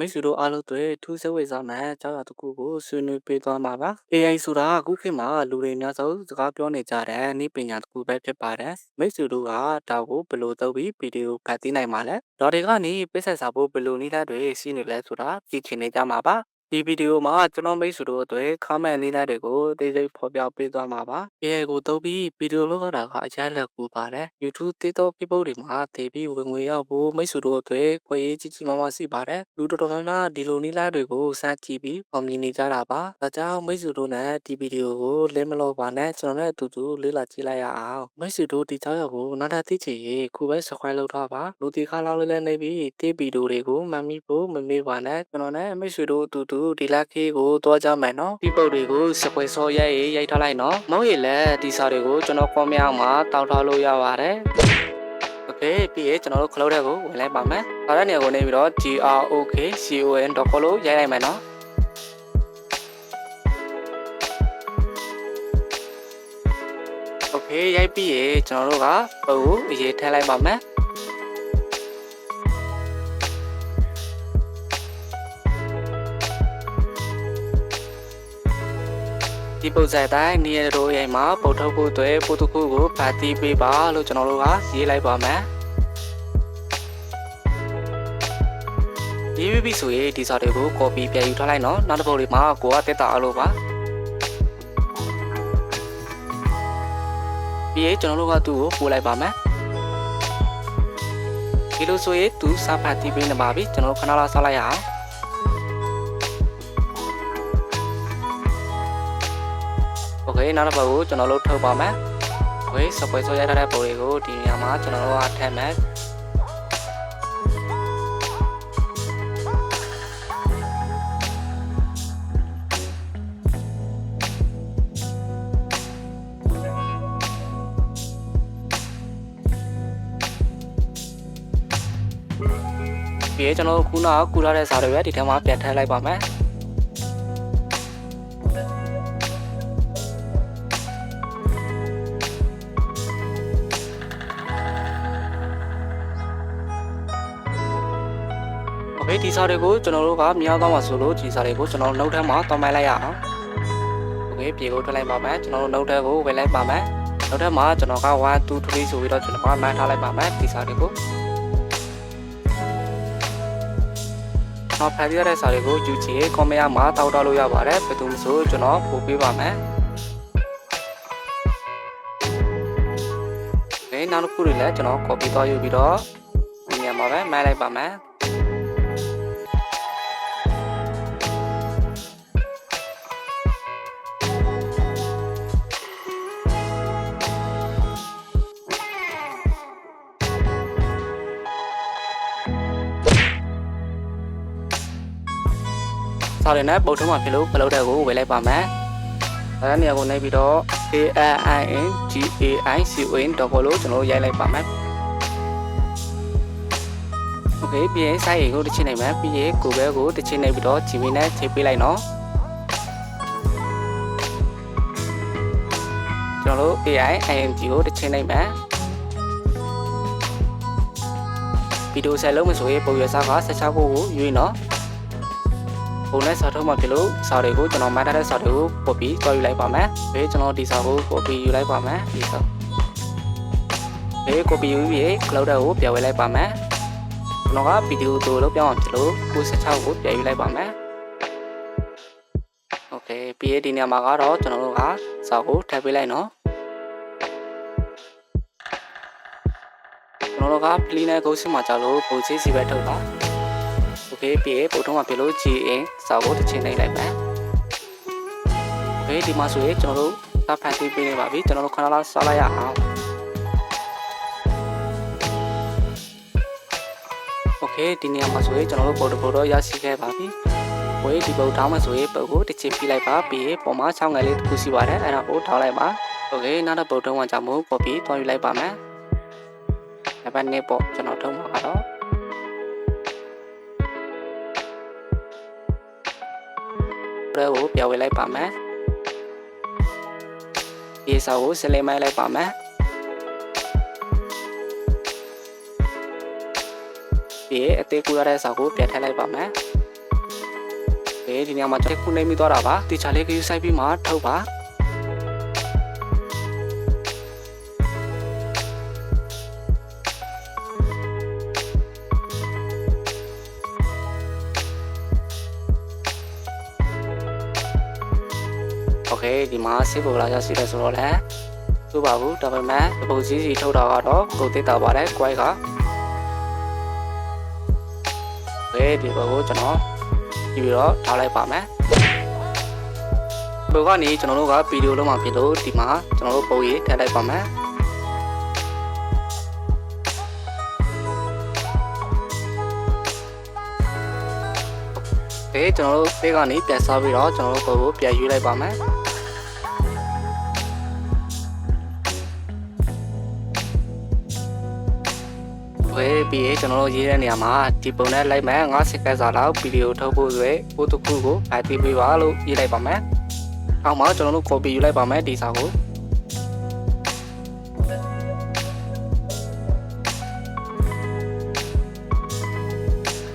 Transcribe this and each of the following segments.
မိတ်ဆွေတို့အားလုံးတွေထူးဆဲဝေစားမှန်ကြောက်ရတစ်ခုကိုဆွေးနွေးပေးသွားမှာပါ AI ဆိုတာအခုခေတ်မှာလူတွေအများဆုံးစကားပြောနေကြတဲ့နည်းပညာတစ်ခုပဲဖြစ်ပါတယ်မိတ်ဆွေတို့ကဒါကိုဘယ်လိုလုပ်ပြီးဗီဒီယိုဖတ်သိနိုင်မှာလဲဒါတွေကနေပြည့်ဆက်စာဖို့ဘယ်လိုနည်းလမ်းတွေရှိနေလဲဆိုတာသိချင်နေကြမှာပါ ဒီဗီဒီယိုမှာကျွန်တော်မိတ်ဆွေတို့အတွက် comment လေးလိုက်တွေကိုအသေးစိတ်ဖော်ပြပေးသွားမှာပါ။ AI ကိုသုံးပြီးဗီဒီယိုလုပ်ရတာကအကျဉ်းလက်ကူပါတယ်။ YouTube TikTok ပြပုတ်တွေမှာတည်ပြီးဝင်ငွေရောက်ဖို့မိတ်ဆွေတို့အတွက်ခွင့်ရကြီးကြီးမားမားရှိပါတယ်။လူတော်တော်များများဒီလိုနည်းလမ်းတွေကိုစမ်းကြည့်ပြီးအောင်မြင်နေကြတာပါ။ဒါကြောင့်မိတ်ဆွေတို့နဲ့ဒီဗီဒီယိုကိုလင်းမလို့ပါနဲ့ကျွန်တော်နဲ့အတူတူလေ့လာကြည့်လိုက်ရအောင်။မိတ်ဆွေတို့ဒီကြောက်ရောက်ကိုနောက်ထပ်သိချင်ရင်ခုပဲ subscribe လုပ်ထားပါ။လူတီခါလောက်လေးလည်းနေပြီးဒီဗီဒီယိုတွေကိုမှတ်မိဖို့မမေ့ပါနဲ့ကျွန်တော်နဲ့မိတ်ဆွေတို့အတူတဒီလက်ခေးကိုတွားကြမယ်နော်ဒီပုတ်တွေကိုစပွဲစောရိုက်ရိုက်ထားလိုက်နော်မောင်ရည်လည်းဒီစာတွေကိုကျွန်တော်ကွန်မြအောင်မှာတောက်ထားလို့ရပါတယ်โอเคပြီးရင်ကျွန်တော်တို့ခလုတ်တဲ့ကိုဝင်လိုက်ပါမယ်။ဒါတဲ့နေရာကိုနေပြီးတော့ grokcon.com လို့ရိုက်လိုက်မယ်နော်။ Okay ရိုက်ပြီးရင်ကျွန်တော်တို့ကပုံကိုအရေးထည့်လိုက်ပါမယ်။ ဒီပုံစံတိုင်းနေရတို့ရိုင်မှာပုတ်ထုတ်ဖို့အတွက်ပို့တစ်ခုကိုဖတ်တီးပေးပါလို့ကျွန်တော်တို့ကရေးလိုက်ပါမယ်ရေးပြီးဆိုရင်ဒီစာတွေကို copy ပြန်ယူထားလိုက်နော်နောက်တစ်ပုတ်လေးမှာကိုကတက်တာအလို့ပါပြီးရင်ကျွန်တော်တို့ကသူ့ကိုပို့လိုက်ပါမယ်ဒီလိုဆိုရင်သူစာဖတ်တီးပေးနေပါပြီကျွန်တော်တို့ခဏလောက်ဆောက်လိုက်ရအောင် Okay နောက်တစ်ပတ်ကိုကျွန်တော်တို့ထုတ်ပါမယ် Okay စပွဲဆိုရိုက်ထားတဲ့ပုံတွေကိုဒီနေရာမှာကျွန်တော်တို့ကထည့်မယ်ပြီးရင်ကျွန်တော်တို့ခုနကကူလာတဲ့စာတွေပဲဒီထဲမှာပြန်ထည့်လိုက်ပါမယ်။ โอเคဒီစာတွေကိုကျွန်တော်တို့ကမြောက်သွားမှာဆိုလို့ဒီစာတွေကိုကျွန်တော်နှုတ်ထဲမှာတောင်းပန်လိုက်ရအောင်โอเคပြေကိုထွက်လိုက်ပါမယ်ကျွန်တော်တို့နှုတ်ထဲကိုဝင်လိုက်ပါမယ်နှုတ်ထဲမှာကျွန်တော်က1 2 3ဆိုပြီးတော့ကျွန်တော်ကမှန်းထားလိုက်ပါမယ်ဒီစာတွေကိုနောက်ဖတ်ပြရတဲ့စာတွေကိုယူချီရေး comment မှာတောက်တော့လို့ရပါတယ်ဘယ်သူမှဆိုကျွန်တော်ပို့ပေးပါမယ်โอเคနောက်တစ်ခုတွေလည်းကျွန်တော် copy သွားယူပြီးတော့ဒီနေရာမှာပဲမှန်းလိုက်ပါမယ် ဆော်ရနဲ့ပုတ်ထုံးမှာဖြစ်လို့ဘလုတ်တဲ့ကိုဝယ်လိုက်ပါမယ်။အဲဒါနေရာကိုနှိပ်ပြီးတော့ A I N G A I C O N တော့လို့ကျွန်တော်ရိုက်လိုက်ပါမယ်။ Okay ပြီးရင်စိုက်ရင်ကိုတစ်ချိန်နိုင်မယ်ပြီးရင်ကိုပဲကိုတစ်ချိန်နိုင်ပြီးတော့ GB နဲ့ချိန်ပေးလိုက်နော်။ကျွန်တော်တို့ AI IMG ကိုတစ်ချိန်နိုင်မယ်။ဗီဒီယိုဆက်လုံးမဆိုရင်ပုံရစားက16ခုကိုရွေးနော်။ ပုံနဲ့စာထုတ်မှဖြစ်လို့စာတွေကိုကျွန်တော်မှတ်ထားတဲ့စာတွေကို copy တွားယူလိုက်ပါမယ်။ဘေးကျွန်တော်ဒီစာကို copy ယူလိုက်ပါမယ်ဒီစာ။ဘေး copy ယူပြီး cloud ကိုပြန်ဝေလိုက်ပါမယ်။ကျွန်တော်ကဗီဒီယိုတိုလို့ပြောင်းအောင်ဖြစ်လို့96ကိုပြန်ယူလိုက်ပါမယ်။ Okay ပြီးရင်ဒီနေရာမှာကတော့ကျွန်တော်တို့ကစာကိုထပ်ပေးလိုက်နော်။ကျွန်တော်တို့က plea နဲ့ ghost မှာကြာလို့ပုံစည်းစီပဲထုတ်တာ။ okay ပြီးရင်ပုံထုံးမှာပြလို့ GA စာကိုတစ်ချိန်လိုက်လိုက်မယ် okay ဒီမှာဆိုရင်ကျွန်တော်တို့သတ်ဖန်တီးပေးနေပါပြီကျွန်တော်တို့ခဏလောက်ဆောက်လိုက်ရအောင် okay ဒီနေရာမှာဆိုရင်ကျွန်တော်တို့ပုံတစ်ပုံတော့ရရှိခဲ့ပါပြီဝေးဒီပုံထောင်းမှာဆိုရင်ပုံကိုတစ်ချိန်ပြလိုက်ပါပြီးရင်ပုံမှာ6ငယ်လေးတစ်ခုရှိပါတယ်အဲ့ဒါကိုထောင်းလိုက်ပါ okay နောက်တော့ပုံထုံးကကြောင့်မို့ copy တွားယူလိုက်ပါမယ်နံပါတ်1ပေါ့ကျွန်တော်ထုံးမှာကတော့ ရဲကိုပြဝေလိုက်ပါမယ်ဒီစာကိုစလိမိုင်းလိုက်ပါမယ်ပြီးအသေးကူရတဲ့စာကိုပြန်ထည့်လိုက်ပါမယ်အေးဒီနေရာမှာကျွန်တော်ခုနေမိသွားတာပါတေချာလေးကယူဆိုင်ပြီးမှထုတ်ပါ โอเคဒီမှာစေဖို့လာရစီတယ်ဆိုတော့လည်းသူ့ပါဘူးဒါပေမဲ့တပုတ်စီစီထုတ်တာကတော့ကိုသိတာပါတယ် quite ကโอเคဒီဘက်ကိုကျွန်တော်ကြည့်ပြီးတော့ထားလိုက်ပါမယ်ဘယ်ကနေကျွန်တော်တို့ကဗီဒီယိုလုံးမှာဖြစ်လို့ဒီမှာကျွန်တော်တို့ပုံရိပ်ထည့်လိုက်ပါမယ်ေကျွန်တော်တို့ဘေးကနေပြန်စားပြီးတော့ကျွန်တော်တို့ပုံကိုပြန်ယူလိုက်ပါမယ် ဝေးပြီးကျွန်တော်တို့ရေးတဲ့နေရာမှာဒီပုံနဲ့လိုက်မယ်9စက္ကန့်စာလောက်ဗီဒီယိုထုတ်ဖို့ဆိုရင်ပို့တစ်ခုကိုအပ်ပြီးပေးပါလို့ရေးလိုက်ပါမယ်။အောက်မှာကျွန်တော်တို့ copy ယူလိုက်ပါမယ်ဒီစာကို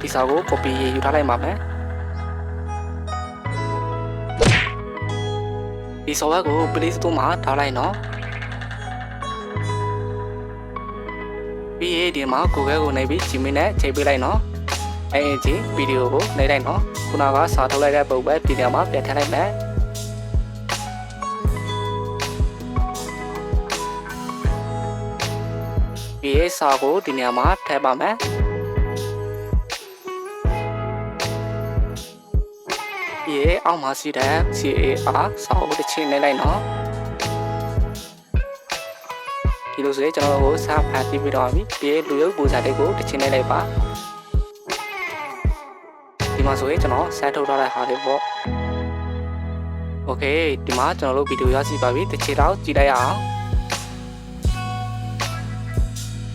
ဒီစာကို copy ယူထားလိုက်ပါမယ်။ဒီ software ကို Play Store မှာထားလိုက်နော် ရင်ဒီမှာ Google ကိုနေပြီး Gmail နဲ့ချိန်ပေးလိုက်နော်အဲအချင်းဗီဒီယိုကိုနေလိုက်နော်ခုနကစာထုတ်လိုက်တဲ့ပုံပဲဒီနေရာမှာပြန်ထည့်လိုက်မယ်ပြီးရင်စာကိုဒီနေရာမှာထည့်ပါမယ်ပြီးရင်အောက်မှာရှိတဲ့ CAR စာအုပ်တစ်ချိန်နေလိုက်နော် လိုဆိုရင်ကျွန်တော်တို့စာဖတ်ပြီးပြီးတော့ပြီပြီးရင်လူရုပ်ပူစာလေးကိုတစ်ချိန်နေလိုက်ပါဒီမှာဆိုရင်ကျွန်တော်ဆက်ထုတ်ထားတဲ့ဟာလေးပေါ့โอเคဒီမှာကျွန်တော်တို့ဗီဒီယိုရရှိပါပြီတစ်ချိန်တော့ကြည့်လိုက်ရအောင်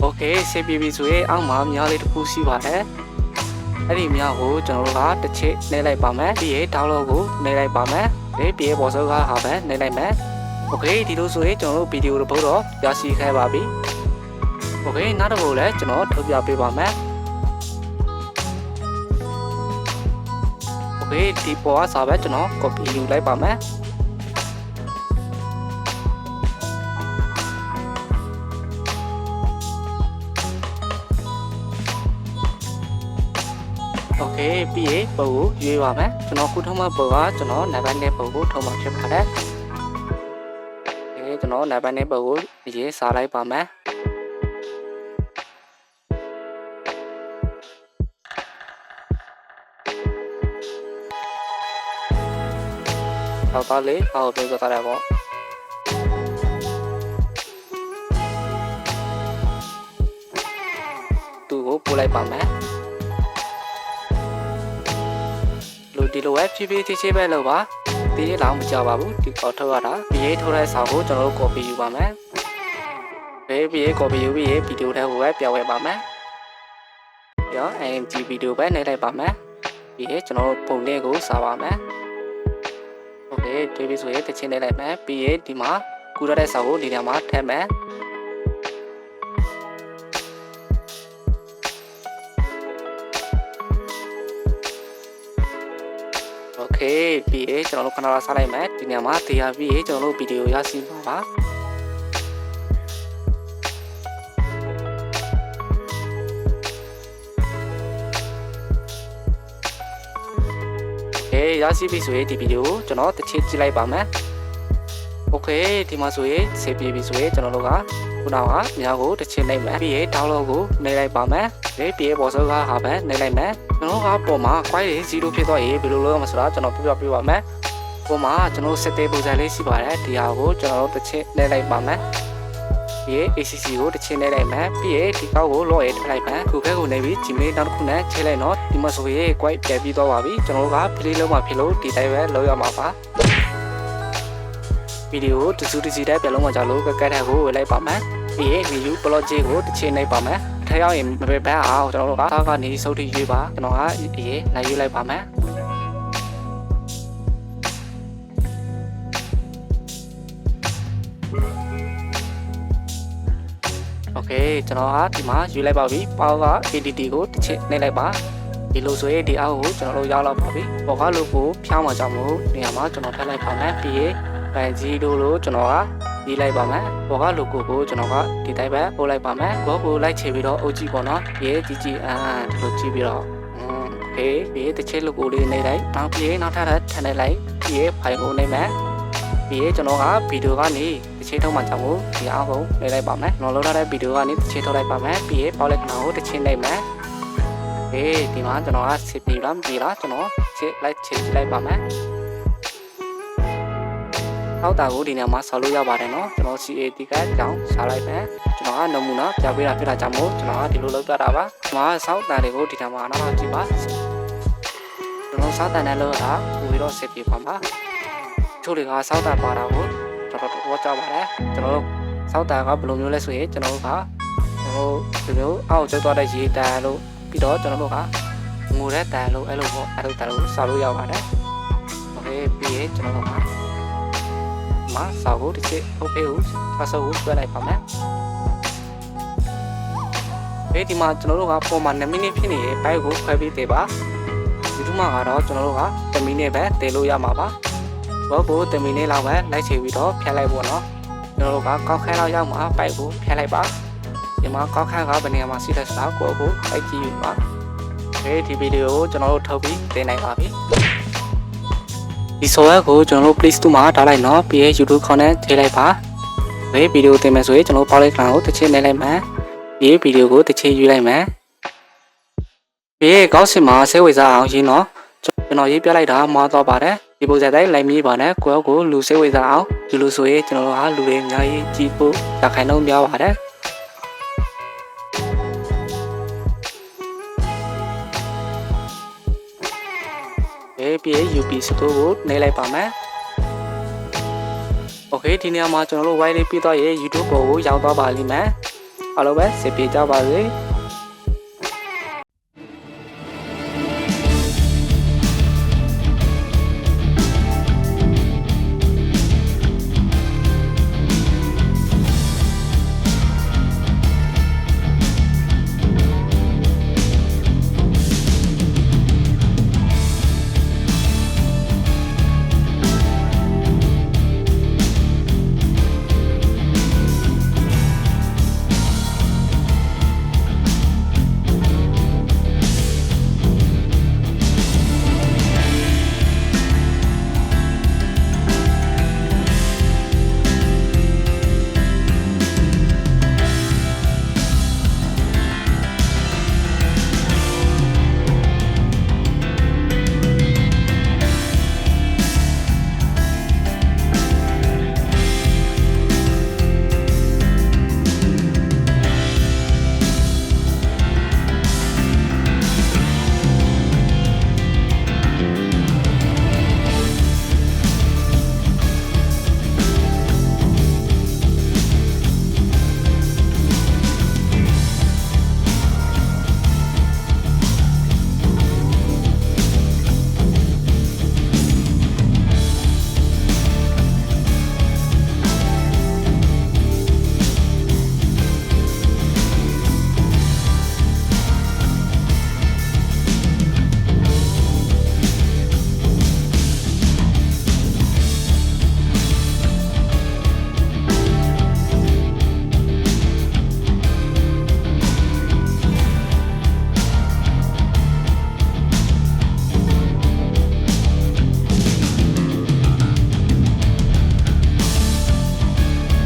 โอเคဆေးပြီးပြီဆိုရင်အောက်မှာမြားလေးတစ်ခုရှိပါတယ်အဲ့ဒီမြားကိုကျွန်တော်တို့ကတစ်ချိန်နှိပ်လိုက်ပါမယ်ပြီးရင် download ကိုနှိပ်လိုက်ပါမယ်ပြီးရင်ပေါ်စောကဟာပဲနှိပ်လိုက်မယ် โอเคဒီလိုဆိုရင်ကျွန်တော်တို့ဗီဒီယိုတစ်ပုဒ်တော့ရရှိခဲ့ပါပြီโอเคနောက်တစ်ပုဒ်လည်းကျွန်တော်ထုတ်ပြပေးပါမယ်โอเคဒီပေါ်ကစာပဲကျွန်တော် copy ယူလိုက်ပါမယ်โอเคပြီးရင်ပုံကိုရွေးပါမယ်ကျွန်တော်ခုထုံးမပုံကကျွန်တော်နံပါတ်နဲ့ပုံကိုထုံးမှာဖြစ်ပါတယ်ဒီ ကျွန်တော်နံပါတ်နဲ့ပုံကိုရေးစားလိုက်ပါမယ်တော့တော့လေအောက်ပြေကြတာပေါ့သူ့ကိုပို့လိုက်ပါမယ်လူဒီလိုပဲဖြည်းဖြည်းချင်းချင်းပဲလုပ်ပါ ဒီလောင်းမကြပါဘူးဒီပေါ်ထုတ်ရတာဘီရေးထုတ်တဲ့စာကိုကျွန်တော်တို့ copy ယူပါမယ်ဘယ်ဘီရေး copy ယူပြီးဗီဒီယိုထဲကိုပဲပြောင်းဝယ်ပါမယ်ရော AMG ဗီဒီယိုပဲနှိပ်လိုက်ပါမယ်ပြီးရင်ကျွန်တော်တို့ပုံလေးကိုစာပါမယ်ဟုတ်တယ်တွေ့ပြီဆိုရင်တချင်းနှိပ်လိုက်မယ်ပြီးရင်ဒီမှာကူရတဲ့စာကိုဒီနေရာမှာထည့်မယ် ဖေးပြီးရင်ကျွန်တော်တို့ခဏလာစားလိုက်မယ်ဒီနေရာမှာတရားပြီးရင်ကျွန်တော်တို့ဗီဒီယိုရရှိမှာပါเอရရှိပြီဆိုရင်ဒီဗီဒီယိုကိုကျွန်တော်တစ်ချက်ကြည့်လိုက်ပါမယ်။ Okay ဒီမှာဆိုရင် save ပြီဆိုရင်ကျွန်တော်တို့က ခုနကမြောက်ကိုတစ်ချက်လိုက်မယ်ပြီးရင် download ကိုနှိပ်လိုက်ပါမယ်ပြီးပြေပေါ်စောကဟာပဲနှိပ်လိုက်မယ်ကျွန်တော်ကပေါ်မှာ quite 0ဖြစ်သွားရင်ဘယ်လိုလုပ်ရမလဲဆိုတာကျွန်တော်ပြပြပြပါမယ်ပေါ်မှာကျွန်တော် set တဲ့ပုံစံလေးရှိပါတယ်ဒီဟာကိုကျွန်တော်တို့တစ်ချက်နှိပ်လိုက်ပါမယ်ပြီးရင် ACC ကိုတစ်ချင်းနှိပ်လိုက်မယ်ပြီးရင်ဒီကောက်ကို log in ထည့်လိုက်မယ်ခုခဲကိုနေပြီး Gmail နောက်တစ်ခုနဲ့ချိန်လိုက်တော့ဒီမှာဆိုရင် quite ပြန်ပြီးသွားပါပြီကျွန်တော်တို့က play လုပ်မှာဖြစ်လို့ဒီတိုင်းပဲလုပ်ရမှာပါ ဗီဒီယိုတစုတစီတိုင်းပြန်လုံးမှာကြလို့ကကက်ထက်ကိုဝေလိုက်ပါမယ်ပြီးရင် new project ကိုတစ်ချိန်နှိပ်ပါမယ်ထက်ရောက်ရင်မပဲဘန်းအောင်ကျွန်တော်တို့ကသားကနေစုပ်ထိရွေးပါကျွန်တော်ကအေးလိုက်ရွေးလိုက်ပါမယ်โอเคကျွန်တော်ကဒီမှာယူလိုက်ပါပြီပေါက ADT ကိုတစ်ချက်နှိပ်လိုက်ပါ ဒီလိုဆိုရင်ဒီအောက်ကိုကျွန်တော်တို့ရောက်တော့ပါပြီပေါ်ကလို့ကိုဖြောင်းမှာကြောင့်မို့နေရာမှာကျွန်တော်ထပ်လိုက်ပါမယ်ပြီးရင် အဲဂျီလိုလို့ကျွန်တော်ကရေးလိုက်ပါမယ်ဘောကလိုကိုကိုကျွန်တော်ကဒီတိုင်းပဲပို့လိုက်ပါမယ်ဘောကိုလိုက်ချပြီးတော့အုပ်ကြည့်ပေါ့နော်ရေးကြည့်ကြည့်အာဒီလိုကြည့်ပြီးတော့ေးဒီတစ်ချက်လုပ်ကိုလေးနေတိုင်းနောက်ပြေးနောက်ထပ်ထန်နေလိုက်ဒီရဲ့ဖိုင်ကိုနေမယ်ဒီရဲ့ကျွန်တော်ကဗီဒီယိုကနေတစ်ချက်ထုတ်မှကြောင့်ကိုဒီအောင်ကိုနေလိုက်ပါမယ်ကျွန်တော်လုပ်ထားတဲ့ဗီဒီယိုကနေတစ်ချက်ထုတ်လိုက်ပါမယ်ဒီရဲ့ပေါက်လက်ကနာကိုတစ်ချက်နေမယ်အေးဒီမှာကျွန်တော်ကစစ်ပြီးလားပြီးလားကျွန်တော်စစ်လိုက်ချက်လိုက်ပါမယ် အောက်တာကိုဒီနေရာမှာဆော်လို့ရပါတယ်နော်ကျွန်တော် CAT ကကြောင်းရှာလိုက်မယ်ကျွန်တော်ကနမူနာပြပေးတာဖြစ်တာကြောင့်မို့ကျွန်တော်ကဒီလိုလုပ်ပြတာပါကျွန်တော်ကစောက်တန်တွေကိုဒီနေရာမှာနောက်မှကြည့်ပါကျွန်တော်စောက်တန်နဲ့လို့တာပိုပြီးတော့စစ်ပြီပါမှာချို့တွေကစောက်တန်ပါတာကိုတော်တော်တော့ကြောက်ပါတယ်ကျွန်တော်တို့စောက်တန်ကဘယ်လိုမျိုးလဲဆိုရင်ကျွန်တော်တို့ကဟိုဒီလိုအောက်ကျသွားတဲ့ရေတန်လို့ ပြီးတော့ကျွန်တော်တို့ကငိုတဲ့တန်လို့အဲ့လိုပေါ့အဲ့လိုတန်လို့စာလို့ရပါတယ်โอเคပြီးရင်ကျွန်တော်တို့က မှာစာကိုတစ်ချက် OK ကို password ကိုတွဲလိုက်ပါမယ်။အဲဒီမှာကျွန်တော်တို့ကပုံမှန်1မိနစ်ဖြစ်နေတဲ့ byte ကိုခွဲပြီးသေးပါ။ဒီထမှာကတော့ကျွန်တော်တို့က1မိနစ်ပဲတည်လို့ရမှာပါ။ web ကို1မိနစ်လောက်ပဲလိုက်ချိန်ပြီးတော့ဖြတ်လိုက်ဖို့နော်။ကျွန်တော်တို့ကကောက်ခဲလောက်ရောက်မှ byte ကိုဖြတ်လိုက်ပါ။ဒီမှာကောက်ခဲကဘယ်နေရာမှာရှိတဲ့စာကိုကိုလိုက်ကြည့်ပါ။အဲဒီဗီဒီယိုကိုကျွန်တော်တို့ထုတ်ပြီးတင်နိုင်ပါပြီ။ ဒီ software ကိုကျွန်တော်တို့ Play Store မှာထားလိုက်နော်ပြီးရင် YouTube ခေါင်းနဲ့ထည့်လိုက်ပါ။ဒီဗီဒီယိုတင်မယ်ဆိုရင်ကျွန်တော်တို့ပေါက်လိုက်ကလန်ကိုတစ်ချက်နေလိုက်မယ်။ဒီဗီဒီယိုကိုတစ်ချက်ယူလိုက်မယ်။ပြီးရင်ကောက်စင်မှာဆဲဝေစားအောင်ရင်းနော်ကျွန်တော်ရေးပြလိုက်တာမှားတော့ပါတယ်။ဒီပုံစံတိုင်းလိုက်မြည်ပါနဲ့ကိုယ့်ကိုလူဆဲဝေစားအောင်ဒီလိုဆိုရင်ကျွန်တော်တို့ဟာလူတွေအများကြီးကြည့်ဖို့ရခိုင်နှုန်းများပါတယ်။ အဲပြီးရင် UP store ကိုနှိပ်လိုက်ပါမယ်။ Okay ဒီနေရာမှာကျွန်တော်တို့ wire လေးပြီးတော့ရေ YouTube ပေါ်ကိုရောက်သွားပါလိမ့်မယ်။အားလုံးပဲစစ်ပြေကြပါစေ။